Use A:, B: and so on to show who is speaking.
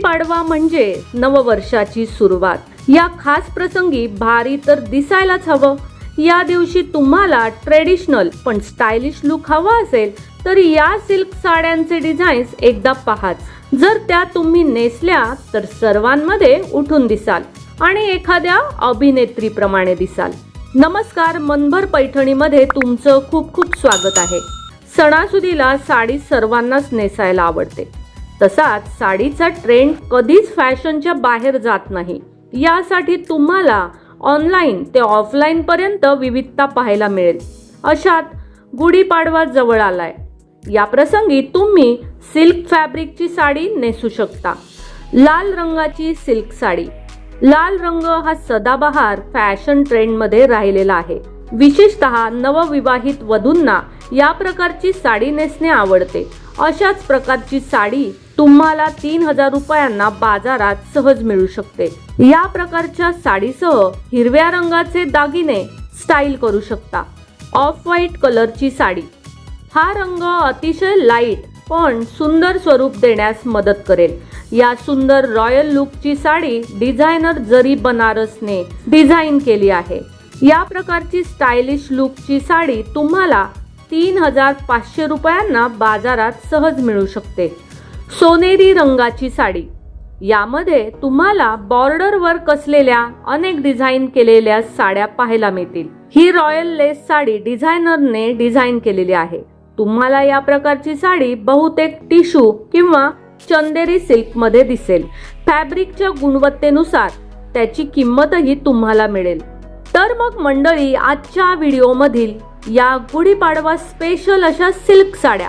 A: गुढीपाडवा म्हणजे नववर्षाची सुरुवात. या खास प्रसंगी भारी तर दिसायलाच हवं. या दिवशी तुम्हाला ट्रेडिशनल पण स्टायलिश लुक हवा असेल तर या सिल्क साड्यांचे डिझाईन्स एकदा पाहाच जर त्या तुम्ही नेसल्या तर सर्वांमध्ये उठून दिसाल आणि एखाद्या अभिनेत्रीप्रमाणे दिसाल. नमस्कार मनभर पैठणीमध्ये तुमचं खूप खूप स्वागत आहे. सणासुदीला साडी सर्वांनाच नेसायला आवडते. तसाच साडीचा ट्रेंड कधीच फॅशनच्या बाहेर जात नाही. यासाठी तुम्हाला ऑनलाईन ते ऑफलाईन पर्यंत विविधता पाहायला मिळेल. अशात गुढीपाडवा जवळ आलाय. या प्रसंगी तुम्ही सिल्क फॅब्रिकची साडी नेसू शकता. लाल रंगाची सिल्क साडी. लाल रंग हा सदाबहार फॅशन ट्रेंडमध्ये राहिलेला आहे. विशेषतः नवविवाहित वधूंना या प्रकारची साडी नेसणे आवडते. अशाच प्रकारची साडी तुम्हाला तीन हजार रुपयांना बाजारात सहज मिळू शकते. या प्रकारच्या साडीसह हिरव्या रंगाचे दागिने स्टाईल करू शकता. ऑफ व्हाईट कलरची साडी. हा रंग अतिशय लाइट पण सुंदर स्वरूप देण्यास मदत करेल. या सुंदर रॉयल लुकची साडी डिझायनर जरी बनारसने डिझाईन केली आहे. या प्रकारची स्टायलिश लुकची साडी तुम्हाला तीन हजार पाचशे रुपयांना बाजारात सहज मिळू शकते. सोनेरी रंगाची साडी. यामध्ये तुम्हाला बॉर्डरवर कसलेल्या अनेक डिझाईन केलेल्या साड्या पाहायला मिळतील. ही रॉयल लेस साडी डिझायनरने डिझाईन केलेली आहे. तुम्हाला या प्रकारची साडी बहुतेक टिशू किंवा चंदेरी सिल्कमध्ये दिसेल. फॅब्रिकच्या गुणवत्तेनुसार त्याची किंमतही तुम्हाला मिळेल. तर मग मंडळी आजच्या व्हिडिओमधील या गुढीपाडवा स्पेशल अशा सिल्क साड्या